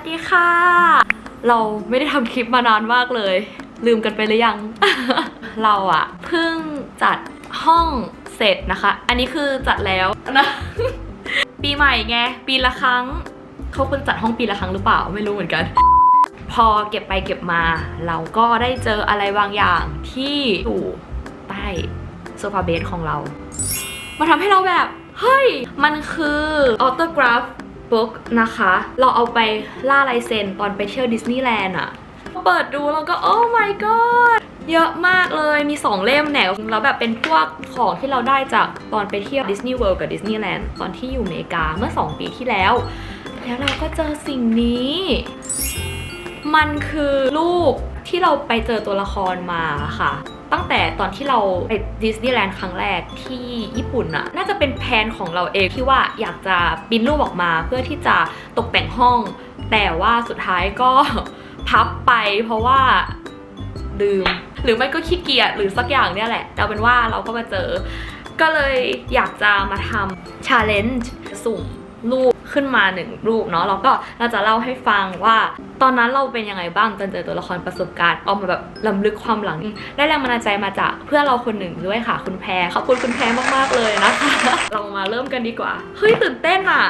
วัสดีค่ะ เราไม่ได้ทำคลิปมานานมากเลย ลืมกันไปหรือยัง เราอะเพิ่งจัดห้องเสร็จนะคะ อันนี้คือจัดแล้วนะ ปีใหม่ไง ปีละครั้ง เขาควรจัดห้องปีละครั้งหรือเปล่า ไม่รู้เหมือนกัน พอเก็บไปเก็บมา เราก็ได้เจออะไรบางอย่างที่อยู่ใต้โซฟาเบดของเรา มาทำให้เราแบบ เฮ้ย มันคือออโตกราฟ บุ๊กนะคะ เราเอาไปล่าลายเซ็นตอนไปเที่ยวดิสนีย์แลนด์อะเปิดดูแล้วก็ โอ้ my god เยอะมากเลยมี 2 เล่มแหนวแล้วแบบเป็นพวกของที่เราได้จากตอนไปเที่ยวดิสนีย์เวิลด์กับดิสนีย์แลนด์ตอนที่อยู่อเมริกาเมื่อ 2 ปีที่แล้ว แล้วเราก็เจอสิ่งนี้ มันคือรูปที่เราไปเจอตัวละครมาค่ะ ตั้งแต่ตอนที่เราไปดิสนีย์แลนด์ครั้งแรกที่ญี่ปุ่นอะน่าจะเป็นแผนของเราเองที่ว่าอยากจะปิ้นรูปออกมาเพื่อที่จะตกแต่งห้อง แต่ว่าสุดท้ายก็พับไปเพราะว่าลืม หรือไม่ก็ขี้เกียจหรือสักอย่างเนี่ยแหละแต่เอาเป็นว่าเราก็มาเจอ ก็เลยอยากจะมาทำ challenge สุ่มรูป ขึ้นมาหนึ่งรูปเนาะแล้วก็เราจะเล่าให้ฟังว่า ตอนนั้นเราเป็นยังไงบ้างจนเจอตัวละครประสบการณ์เอามาแบบลำลึกความหลัง ได้แรงบันดาลใจมาจากเพื่อนเราคนหนึ่งด้วยค่ะ คุณแพรขอบคุณคุณแพรมากๆเลยนะคะ เรามาเริ่มกันดีกว่าเฮ้ยตื่นเต้นอะ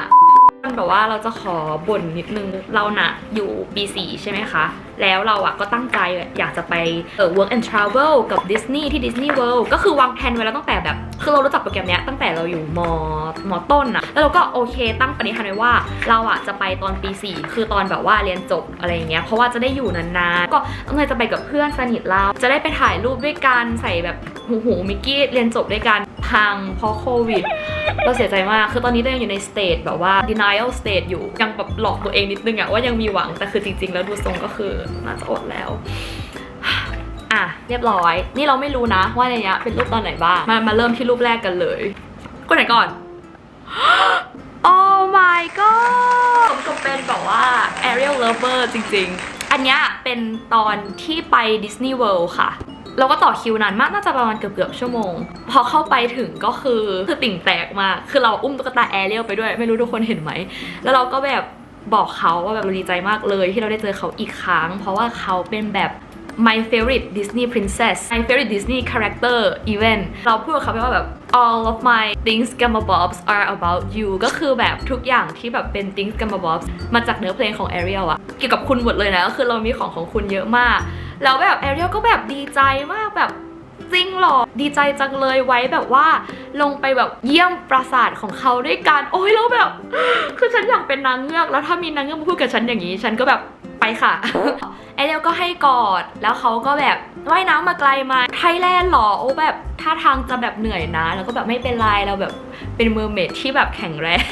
มันแบบว่าเราจะขอบ่นนิดนึงเราหนะอยู่ปี4ใช่ไหมคะ แล้วเราอะก็ตั้งใจอยากจะไปเออ work and travel กับดิสนีย์ที่ดิสนีย์เวิลด์ก็คือวางแผนไว้แล้วตั้งแต่แบบ คือเรารู้จักโปรแกรมเนี้ยตั้งแต่เราอยู่มมต้นอะแล้วเราก็โอเคตั้งปณิธานไว้ว่า เราอะจะไปตอนปี 4 คือตอนแบบว่าเรียนจบอะไรอย่างเงี้ยเพราะว่าจะได้อยู่นานๆก็ตั้งใจจะไปกับเพื่อนสนิทเราจะได้ไปถ่ายรูปด้วยกันใส่แบบหูหูมิกกี้เรียนจบด้วยกันพังเพราะโควิด เราเสียใจมาก คือตอนนี้เรายังอยู่ในสเตจแบบว่า denial state อยู่ ยังแบบหลอกตัวเองนิดนึงอะว่ายังมีหวัง แต่คือจริง ๆ แล้วดูทรงก็คือน่าจะอดแล้วอะเรียบร้อย นี่เราไม่รู้นะว่าในเนี้ยเป็นรูปตอนไหนบ้าง มามาเริ่มที่รูปแรกกันเลยคนไหนก่อน โอ้ my god ผมก็เป็นแบบว่า Ariel Lover จริง ๆ อันนี้เป็นตอนที่ไป Disney World ค่ะ เราก็ต่อคิวนานมากน่าจะประมาณเกือบเกือบๆชั่วโมง พอเข้าไปถึงก็คือคือติ่งแตกมากคือเราอุ้มตุ๊กตาแอเรียลไปด้วย ไม่รู้ทุกคนเห็นไหม แล้วเราก็แบบบอกเขาว่าแบบเราดีใจมากเลยที่เราได้เจอเขาอีกครั้ง เพราะว่าเขาเป็นแบบ my favorite Disney princess my favorite Disney character even เราพูดกับเขาไปว่าแบบ all of my things gamma bobs are about you ก็คือแบบทุกอย่างที่แบบเป็น things gamma bobs มาจากเนื้อเพลงของ Ariel อะเกี่ยวกับคุณหมดเลยนะ ก็คือเรามีของของคุณเยอะมาก แล้วแบบ Ariel ก็แบบดีใจมากแบบจริงหรอ ดีใจจังเลยไว้แบบว่า ลงไปแบบเยี่ยมปราสาทของเขาด้วยกัน โอ้ยแล้วแบบ คือฉันอยากเป็นนางเงือก แล้วถ้ามีนางเงือกมาพูดกับฉันอย่างนี้ ฉันก็แบบไปค่ะ ไอเดลก็ให้กอด แล้วเขาก็แบบว่ายน้ำมาไกลมาไทยแลนด์หรอโอ้แบบท่าทางจะแบบเหนื่อยนะ แล้วก็แบบไม่เป็นไรเราแบบเป็นเมอร์เมดที่แบบแข็งแรง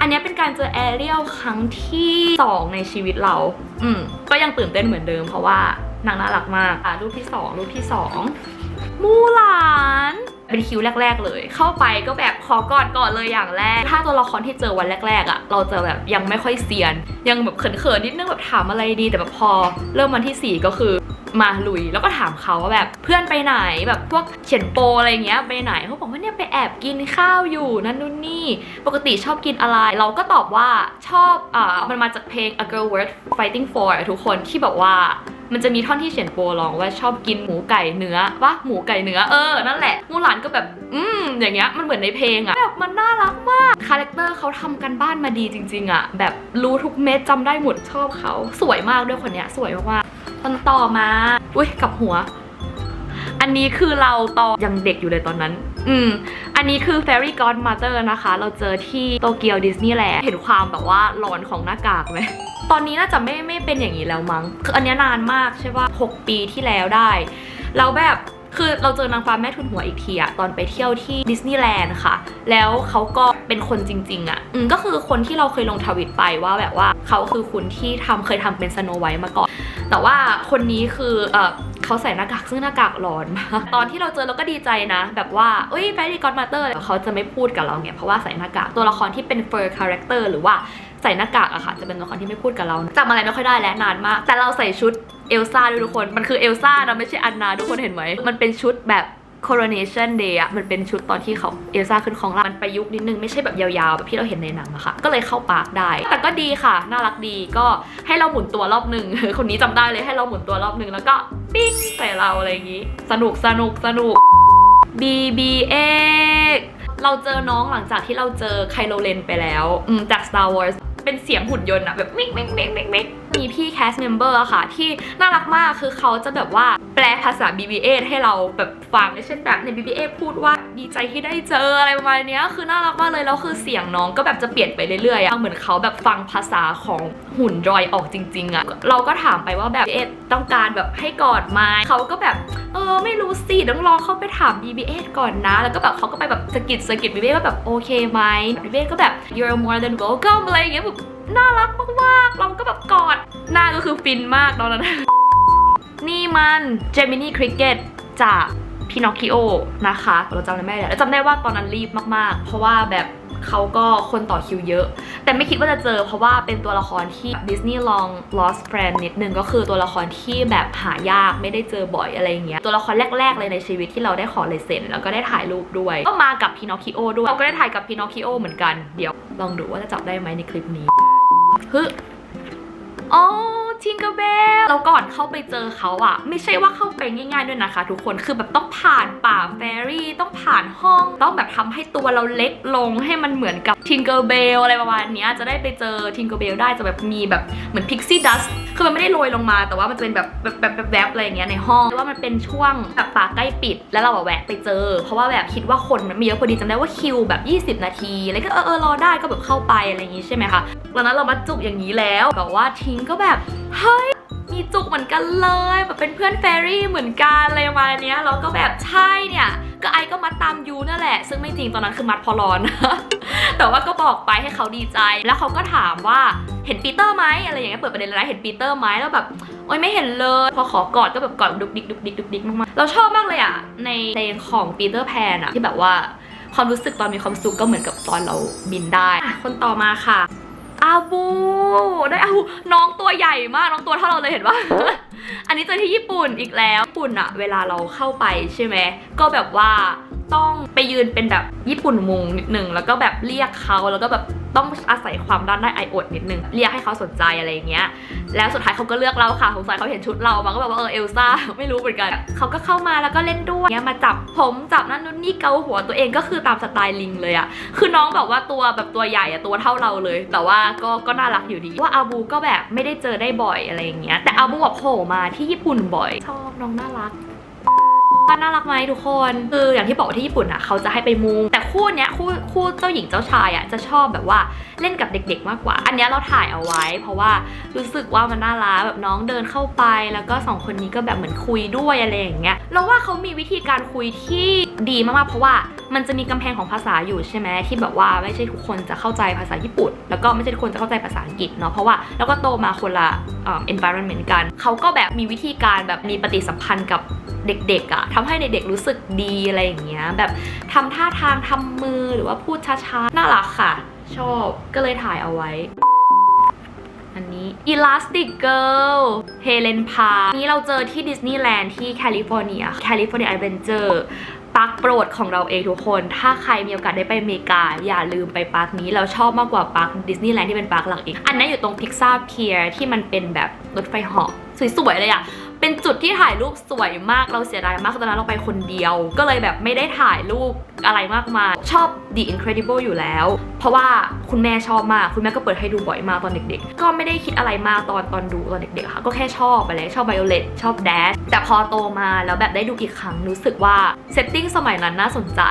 อันนี้เป็นการเจอแอเรียลครั้งที่ 2 ในชีวิตเรา อืมก็ยังตื่นเต้นเหมือนเดิมเพราะว่านางน่ารักมากอะรูปที่ 2 รูปที่ 2 มูหลาน เป็นคิวแรก ๆ เลย เข้าไปก็แบบขอกอดก่อนเลยอย่างแรก ถ้าตัวละครที่เจอวันแรก ๆอะ่ะ เราจะแบบยังไม่ค่อยเซียน ยังแบบเขินๆนิดนึงแบบถามอะไรดีแต่แบบพอ เริ่มวันที่ 4 ก็คือมาลุยแล้วก็ถามเขาว่าแบบเพื่อนไปไหนแบบพวกเขียนโปอะไรเงี้ยไปไหนเขาบอกว่าเนี่ยไปแอบกินข้าวอยู่นั่นนู่นนี่ ปกติชอบกินอะไร เราก็ตอบว่าชอบอ่ามันมาจากเพลง A Girl Worth Fighting For อะทุกคนที่แบบว่า มันจะมีท่อนที่เฉียนโปร้องว่าชอบกินหมูไก่เนื้อวะหมูไก่เนื้อเออนั่นแหละมูหลานก็แบบอืมอย่างเงี้ยมันเหมือนในเพลงอะแบบมันน่ารักมากคาแรคเตอร์เขาทำกันบ้านมาดีจริง ๆอะแบบรู้ทุกเม็ดจำได้หมดชอบเขาสวยมากด้วยคนเนี้ยสวยมากๆตอนต่อมา อุ้ยกับหัว อันนี้คือเราตอนยังเด็กอยู่เลยตอนนั้น อืม อันนี้คือ Fairy Godmother นะคะ เราเจอที่โตเกียวดิสนีย์แลนด์เห็นความแบบว่าหลอนของหน้ากากไหมตอนนี้น่าจะไม่ไม่เป็นอย่างนี้แล้วมั้ง คืออันนี้นานมากใช่ป่ะ6ปีที่แล้วได้ แล้วแบบ คือเราเจอนางฟ้าแม่ทุนหัวอีกทีอะตอนไปเที่ยวที่ดิสนีย์แลนด์ค่ะ แล้วเขาก็เป็นคนจริง ๆอะอืมก็คือคนที่เราเคยลงทวิตไปว่าแบบว่าเขาคือคุณที่ทำเคยทำเป็นสโนไวท์มาก่อน แต่ว่าคนนี้คือเออเขาใส่หน้ากากซึ่งหน้ากากหลอนมากตอนที่เราเจอเราก็ดีใจนะ แบบว่าเอ้ยแฟรี่กอ d มาเตอร์เขาจะไม่พูดกับเราไงเพราะว่าใส่หน้ากากตัวละครที่เป็นเฟอร์คาแรคเตอร์หรือว่าใส่หน้ากากอะค่ะ จะเป็นตัวละครที่ไม่พูดกับเราจำอะไรไม่ค่อยได้แล้วนานมาก แต่เราใส่ชุด เอลซ่าด้วยทุกคน มันคือเอลซ่านะไม่ใช่อันนาทุกคนเห็นไหม มันเป็นชุดแบบ coronation day อะมันเป็นชุดตอนที่เขาเอลซ่าขึ้นของราชมันประยุกต์นิดนึง ไม่ใช่แบบยาวๆ แบบที่เราเห็นในหนังอะค่ะ ก็เลยเข้าปาร์คได้ แต่ก็ดีค่ะ น่ารักดีก็ให้เราหมุนตัวรอบหนึ่งคนนี้จำได้เลยให้เราหมุนตัวรอบหนึ่งแล้วก็ปิ้งใส่เราอะไรอย่างงี้ สนุกสนุกสนุก BB8 เราเจอน้องหลังจากที่เราเจอไคโลเลนไปแล้วจาก Star Wars เป็นเสียงหุ่นยนต์อะแบบมิกมิกมิกมิกมิก มีพี่แคสเมมเบอร์อะค่ะ ที่น่ารักมากคือเขาจะแบบว่า แปลภาษา BB8 ให้เราแบบฟังเช่นแบบใน BB8 พูดว่าดีใจที่ได้เจออะไรประมาณนี้คือน่ารักมากเลยแล้วคือเสียงน้องก็แบบจะเปลี่ยนไปเรื่อยๆอะเหมือนเขาแบบฟังภาษาของหุ่นรอยออกจริง ๆอะเราก็ถามไปว่าแบบเอต้องการแบบให้กอดไหมเขาก็แบบเออไม่รู้สิต้องลองเข้าไปถาม BB8 ก่อนนะ แล้วก็แบบเขาก็ไปแบบสกิดสกิด BB8 ว่าแบบโอเคไหม BB8 ก็แบบ you're more than welcome อะไรอย่างเงี้ยแบบน่ารักมากๆ เราก็แบบกอดหน้าก็คือฟินมากตอนนั้น นี่มัน Gemini Cricket จากพินอคคิโอนะคะ เราจำได้ไหมเนี่ยแล้วจำได้ว่าตอนนั้นรีบมากๆ เพราะว่าแบบเขาก็คนต่อคิวเยอะ แต่ไม่คิดว่าจะเจอเพราะว่าเป็นตัวละครที่ดิสนีย์ลอง lost friend นิดนึงก็คือตัวละครที่แบบหายากไม่ได้เจอบ่อยอะไรอย่างเงี้ยตัวละครแรก ๆ เลยในชีวิตที่เราได้ขอเลยเซ็นแล้วก็ได้ถ่ายรูปด้วย ก็มากับพินอคคิโอด้วยเราก็ได้ถ่ายกับพินอคคิโอเหมือนกันเดี๋ยว ลองดูว่าจะจับได้ไหมในคลิปนี้ฮึอ๋อ ทิงเกอร์เบลเราก่อนเข้าไปเจอเขาอะไม่ใช่ว่าเข้าไปง่าย ๆด้วยนะคะ ทุกคนคือแบบต้องผ่านป่าแฟรี่ต้องผ่านห้อง ต้องแบบทำให้ตัวเราเล็กลงให้มันเหมือนกับทิงเกอร์เบลอะไรประมาณนี้จะได้ไปเจอทิงเกอร์เบลได้จะแบบมีแบบเหมือนพิกซี่ดัสคือมันไม่ได้โรยลงมา แต่ว่ามันจะเป็นแบบแบบแบบแบบอะไรอย่างเงี้ยในห้องแต่ว่ามันเป็นช่วงแบบป่าใกล้ปิด แล้วเราอะแวะไปเจอ เพราะว่าแบบคิดว่าคนมันม่เยอะพอดีจำได้ว่าคิวแบบ 20 นาทีแล้วก็เออเออรอได้ก็แบบเข้าไปอะไรอย่างงี้ใช่ไหมคะตอนนั้นเรามาจุกอย่างนี้แล้วแบบว่าทิ้งก็แบบเฮ้ย มีจุกเหมือนกันเลยแบบเป็นเพื่อนแฟรี่เหมือนกันอะไรประมาณเนี้ยแล้วก็แบบใช่เนี่ย ก็ไอก็มัดตามยูนั่นแหละ ซึ่งไม่จริงตอนนั้นคือมัดพอร้อน แต่ว่าก็บอกไปให้เขาดีใจ แล้วเขาก็ถามว่าเห็นปีเตอร์ไหมอะไรอย่างเงี้ยเปิดประเด็นเลยนะเห็นปีเตอร์ไหมแล้วแบบโอ๊ยไม่เห็นเลย พอขอกอดก็แบบกอดดุกดิกดุกดิกดุกดิกมากๆเราชอบมากเลยอะในเพลงของปีเตอร์แพนอะที่แบบว่าความรู้สึกตอนมีความสุขก็เหมือนกับตอนเราบินได้ คนต่อมาค่ะ อาบูได้อาบูน้องตัวใหญ่มากน้องตัวเท่าเราเลยเห็นปะ อันนี้เจอที่ญี่ปุ่นอีกแล้ว ญี่ปุ่นอะเวลาเราเข้าไปใช่ไหมก็แบบว่า ต้องไปยืนเป็นแบบญี่ปุ่นมุงนิดนึง แล้วก็แบบเรียกเขาแล้วก็แบบต้องอาศัยความด้านได้ไออดนิดนึง เรียกให้เขาสนใจอะไรอย่างเงี้ย แล้วสุดท้ายเขาก็เลือกเราค่ะสงสัยเขาเห็นชุดเรามาก็แบบว่าเออเอลซ่าไม่รู้เหมือนกัน เขาก็เข้ามาแล้วก็เล่นด้วยเนี่ยมาจับผมจับนั่นนู่นนี่เกาหัวตัวเองก็คือตามสไตล์ลิงเลยอะคือน้องแบบว่าตัวแบบตัวใหญ่อะตัวเท่าเราเลย แต่ว่าก็ก็น่ารักอยู่ดี ว่าอาบูก็แบบไม่ได้เจอได้บ่อยอะไรอย่างเงี้ย แต่อาบูแบบโผล่มาที่ญี่ปุ่นบ่อย ชอบน้องน่ารัก ว่าน่ารักไหมทุกคนคืออย่างที่บอกที่ญี่ปุ่นอะเขาจะให้ไปมูงแต่คู่เนี้ยคู่คู่เจ้าหญิงเจ้าชายอะจะชอบแบบว่าเล่นกับเด็กๆ มากกว่า อันนี้เราถ่ายเอาไว้ เพราะว่ารู้สึกว่ามันน่ารักแบบน้องเดินเข้าไป แล้วก็สองคนนี้ก็แบบเหมือนคุยด้วยอะไรอย่างเงี้ยเราว่าเขามีวิธีการคุยที่ดีมากๆเพราะว่ามันจะมีกำแพงของภาษาอยู่ใช่ไหมที่แบบว่าไม่ใช่ทุกคนจะเข้าใจภาษาญี่ปุ่น แล้วก็ไม่ใช่ทุกคนจะเข้าใจภาษาอังกฤษเนาะเพราะว่าแล้วก็โตมาคนละอ่อ environment กันเขาก็แบบมีวิธีการแบบมีปฏิสัมพันธ์กับ เด็กๆอะทำให้เด็กๆรู้สึกดีอะไรอย่างเงี้ยแบบทำท่าทางทำมือหรือว่าพูดช้าๆ น่ารักค่ะ ชอบก็เลยถ่ายเอาไว้ อันนี้ Elastic Girl เฮเลนพานี้เราเจอที่ดิสนีย์แลนด์ที่แคลิฟอร์เนียแคลิฟอร์เนีย a อเวนเจอร์ปาร์คโปรดของเราเองทุกคน ถ้าใครมีโอกาสได้ไปอเมริกา อย่าลืมไปปาร์คนี้ เราชอบมากกว่าปาร์คดิสนีย์แลนด์ที่เป็นปาร์คหลักอีก อันนั้นอยู่ตรงพิกซ r าเพียร์ที่มันเป็นแบบรถไฟเหาะสวยๆเลยอะ เป็นจุดที่ถ่ายรูปสวยมากเราเสียดายมากตอนนั้นเราไปคนเดียว ก็เลยแบบไม่ได้ถ่ายรูปอะไรมากมาย ชอบ The Incredible อยู่แล้ว เพราะว่าคุณแม่ชอบมาก คุณแม่ก็เปิดให้ดูบ่อยมากตอนเด็กๆ ก็ไม่ได้คิดอะไรมากตอนตอนดูตอนเด็กๆค่ะ ก็แค่ชอบไปเลยชอบ Violet ชอบ Dash แต่พอโตมาแล้วแบบได้ดูอีกครั้งรู้สึกว่าเซตติ้งสมัยนั้นน่าสนใจ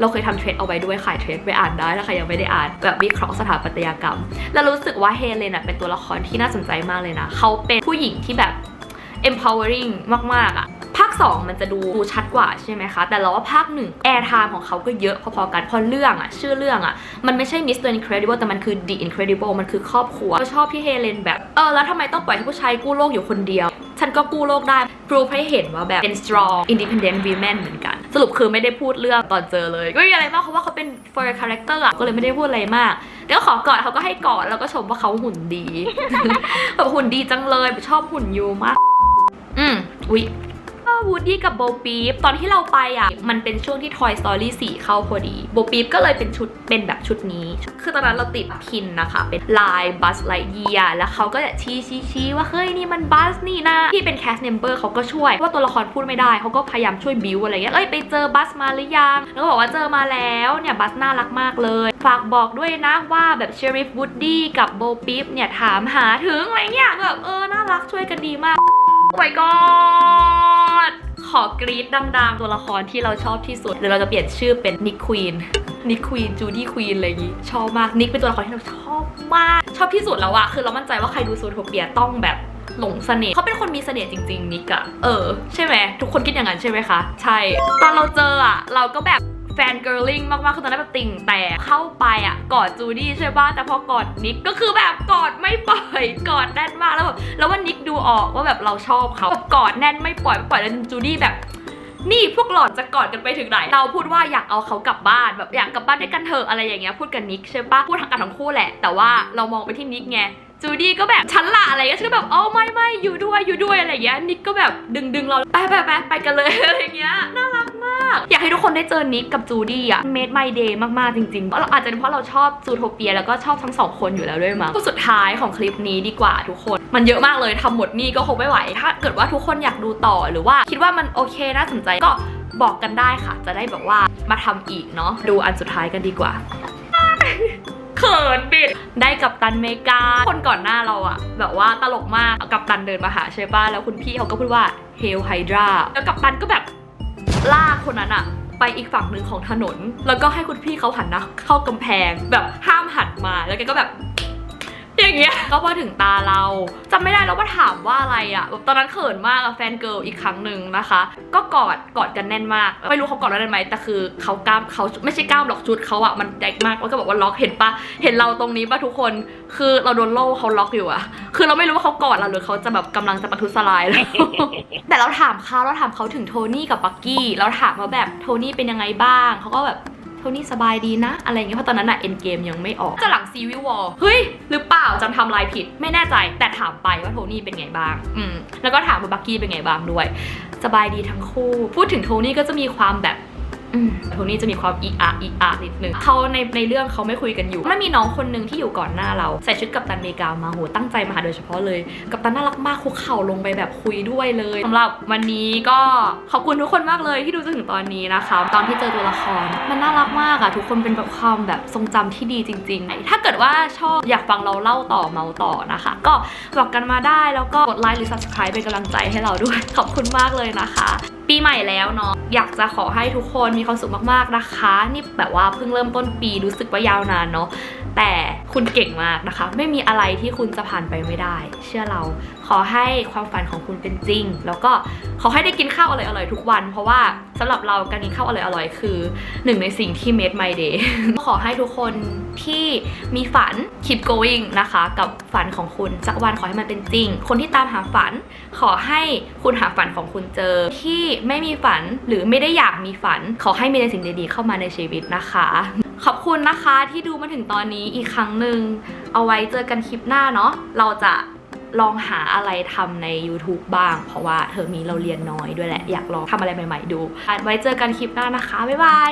เราเคยทำเทรดเอาไว้ด้วยขายเทรดไปอ่านได้ถ้าใครยังไม่ได้อ่านแบบวิเคราะห์สถาปัตยกรรม แล้วรู้สึกว่าเฮเลนอะเป็นตัวละครที่น่าสนใจมากเลยนะ เขาเป็นผู้หญิงที่แบบ empowering มาก ๆอะภาค 2 มันจะดูดูชัดกว่าใช่ไหมคะ แต่เราว่าภาคหนึ่ง air time ของเขาก็เยอะพอๆกันพราะเรื่องอะชื่อเรื่องอะมันไม่ใช่ Mr. Incredible แต่มันคือ The Incredible มันคือครอบครัวก็ชอบที่เฮเลนแบบ เออ แล้วทำไมต้องปล่อยให้ผู้ชายกู้โลกอยู่คนเดียว ฉันก็กู้โลกได้พรูฟให้เห็นว่าแบบเป็น strong independent women เหมือนกัน สรุปคือไม่ได้พูดเรื่องตอนเจอเลยไม่มีอะไรมากเพราะว่าเขาเป็น for character อะก็เลยไม่ได้พูดอะไรมากแต่ก็ขอกอดเขาก็ให้กอดแล้วก็ชมว่าเขาหุ่นดีแบบหุ่นดีจังเลยชอบหุ่นยูมาก อุ๊ยวูดดี้กับโบปีฟตอนที่เราไปอะ มันเป็นช่วงที่ Toy Story 4 เข้าพอดี โบปีฟก็เลยเป็นชุดเป็นแบบชุดนี้ คือตอนนั้นเราติดพินนะคะ เป็นลายบัสไลเยียแล้วเขาก็จะชี้ชี้ชี้ว่า เฮ้ย นี่มันบัสนี่นะ ที่เป็นแคสเมมเบอร์เขาก็ช่วยเพราะว่าตัวละครพูดไม่ได้เขาก็พยายามช่วยบิวอะไรเงี้ยเอ้ยไปเจอบัสมาหรือยัง แล้วก็บอกว่าเจอมาแล้วเนี่ยบัสน่ารักมากเลย ฝากบอกด้วยนะว่าแบบเชอริฟวูดดี้กับโบปีฟเนี่ยถามหาถึงอะไรเงี้ยแบบเออน่ารักช่วยกันดีมาก my god ขอกรี๊ดดังๆ ตัวละครที่เราชอบที่สุดเดี๋ยวเราจะเปลี่ยนชื่อเป็นนิกควีนนิกควีนจูดี้ควีนอะไรอย่างงี้ ชอบมาก นิกเป็นตัวละครที่เราชอบมาก ชอบที่สุดแล้วอะคือเรามั่นใจว่าใครดูซูโทเปียต้องแบบหลงเสน่ห์เขาเป็นคนมีเสน่ห์จริง ๆนิกอะเออ ใช่ไหมทุกคนคิดอย่างนั้นใช่ไหมคะ ใช่ ตอนเราเจออะเราก็แบบ แฟนเกิร์ลิงมากๆคือตอนนั้นแบบติ่งแต่เข้าไปอะกอดจูดี้ใช่ป่ะแต่พอกอดนิกก็คือแบบกอดไม่ปล่อยกอดแน่นมากแล้วแบบแล้วว่านิกดูออกว่าแบบเราชอบเขาแบบกอดแน่นไม่ปล่อยไม่ปล่อยแล้วจูดี้แบบนี่พวกหล่อดจะกอดกันไปถึงไหน เราพูดว่าอยากเอาเขากลับบ้านแบบอยากกลับบ้านด้วยกันเถอะอะไรอย่างเงี้ยพูดกับนิกใช่ปะพูดทางกันทั้งคู่แหละ แต่ว่าเรามองไปที่นิกไงจูดี้ก็แบบฉันละอะไรเงี้ยฉันก็แบบอ๋อไม่ไม่อยู่ด้วยอยู่ด้วยอะไรอย่างเงี้ยนิกก็แบบดึงดึงเราไปไปไปไปกันเลยอะไรเงี้ยน่ารัก อยากให้ทุกคนได้เจอนิกกับจูดี้อะ made my day มากๆจริงๆเพราะเราอาจจะเป็นเพราะเราชอบซูโทเปียแล้วก็ชอบทั้งสองคนอยู่แล้วด้วยมั้งก็สุดท้ายของคลิปนี้ดีกว่าทุกคน มันเยอะมากเลยทำหมดนี่ก็คงไม่ไหว ถ้าเกิดว่าทุกคนอยากดูต่อหรือว่าคิดว่ามันโอเคน่าสนใจก็บอกกันได้ค่ะ จะได้แบบว่ามาทำอีกเนาะดูอันสุดท้ายกันดีกว่าเขินบิดได้กับตันเมกา คนก่อนหน้าเราอะแบบว่าตลกมากกับตันเดินมาหาใช่ป่ะแล้วคุณพี่เขาก็พูดว่าเฮลไฮดราแล้วกับตันก็แบบ ลากคนนั้นอะไปอีกฝั่งหนึ่งของถนน แล้วก็ให้คุณพี่เขาหันหนะเข้ากำแพง แบบห้ามหันมาแล้วแกก็แบบ อย่างเงี้ยก็พอถึงตาเราจำไม่ได้แล้วว่าถามว่าอะไรอะแบบตอนนั้นเขินมากกับแฟนเกิร์ลอีกครั้งหนึ่งนะคะ ก็กอดกอดกันแน่นมากไม่รู้เขากอดแล้วได้ไหมแต่คือเขากล้ามเขาไม่ใช่กล้ามหรอกชุดเขาอะมันแดกมากแล้วก็บอกว่าล็อกเห็นปะเห็นเราตรงนี้ปะทุกคนคือเราโดนโล่เขาล็อกอยู่อะคือเราไม่รู้ว่าเขากอดเราหรือเขาจะแบบกำลังจะประทุษร้ายแล้วแต่เราถามเขาเราถามเขาถึงโทนี่กับปักกี้เราถามว่าแบบโทนี่เป็นยังไงบ้างเขาก็แบบ โทนี่สบายดีนะ อะไรเงี้ยเพราะตอนนั้นอะเอ็นเกมยังไม่ออกจะหลังซีวิวอลเฮ้ย หรือเปล่าจำทำลายผิดไม่แน่ใจแต่ถามไปว่าโทนี่เป็นไงบ้าง อืมแล้วก็ถามว่าบักกี้เป็นไงบ้างด้วย สบายดีทั้งคู่ พูดถึงโทนี่ก็จะมีความแบบอืม โทนี่จะมีความอีอาอีอานิดนึงเขาในในเรื่องเขาไม่คุยกันอยู่มันมีน้องคนหนึ่งที่อยู่ก่อนหน้าเรา ใส่ชุดกัปตันเมกามาโหตั้งใจมาหาโดยเฉพาะเลย กัปตันน่ารักมากคุกเข่าลงไปแบบคุยด้วยเลยสำหรับวันนี้ก็ขอบคุณทุกคนมากเลยที่ดูจนถึงตอนนี้นะคะ ตอนที่เจอตัวละคร มันน่ารักมากอะทุกคนเป็นแบบความแบบทรงจำที่ดีจริง ๆ ถ้าเกิดว่าชอบอยากฟังเราเล่าต่อเมาต่อนะคะ ก็บอกกันมาได้แล้วก็กดไลค์หรือ subscribe เป็นกำลังใจให้เราด้วย ขอบคุณมากเลยนะคะ ปีใหม่แล้วเนาะอยากจะขอให้ทุกคนมีความสุขมากๆนะคะ นี่แบบว่าเพิ่งเริ่มต้นปีรู้สึกว่ายาวนานเนาะแต่คุณเก่งมากนะคะ ไม่มีอะไรที่คุณจะผ่านไปไม่ได้ เชื่อเรา ขอให้ความฝันของคุณเป็นจริง แล้วก็ขอให้ได้กินข้าวอร่อยๆทุกวัน เพราะว่าสำหรับเราการกินข้าวอร่อยๆคือหนึ่งในสิ่งที่ made my day ขอให้ทุกคนที่มีฝัน keep going นะคะ กับฝันของคุณสักวันขอให้มันเป็นจริง คนที่ตามหาฝัน ขอให้คุณหาฝันของคุณเจอ ที่ไม่มีฝันหรือไม่ได้อยากมีฝัน ขอให้มีแต่สิ่งดีๆเข้ามาในชีวิตนะคะ ขอบคุณนะคะที่ดูมาถึงตอนนี้อีกครั้งหนึ่งเอาไว้เจอกันคลิปหน้าเนาะเราจะ ลองหาอะไรทำใน YouTube บ้าง เพราะว่าเทอมนี้เราเรียนน้อยด้วยแหละ อยากลองทำอะไรใหม่ ๆ ดู ไว้เจอกันคลิปหน้านะคะ บ๊ายบาย